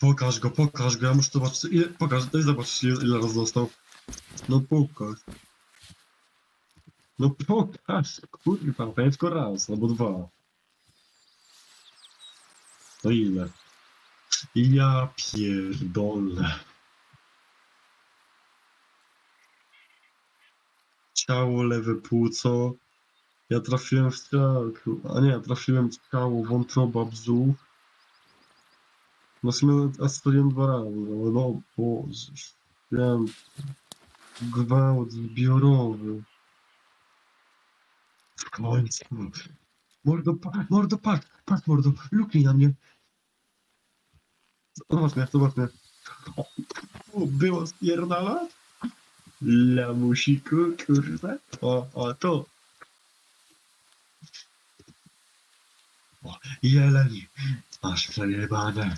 pokaż go, pokaż go, ja muszę zobaczyć, ile, pokaż, daj zobaczyć ile, ile raz dostał. No pokaż. No pokaż, kurwa, tylko raz, albo dwa. No ile? Ja pierdolę. Ciało, lewe płuco. Ja trafiłem w ciało, a nie, ja trafiłem w ciało, wątroba, brzuch. No w sumie strzeliłem dwa razy, ale no Boże, wiem, gwałt zbiorowy. W końcu. Mordo, pa, mordo, patrz, patrz, mordo, luknij na mnie. Zobacz mnie, zobacz mnie. O, było spierdala? Lamusiku, kurwa. O, o, to. O, jeleń. Masz przejebane.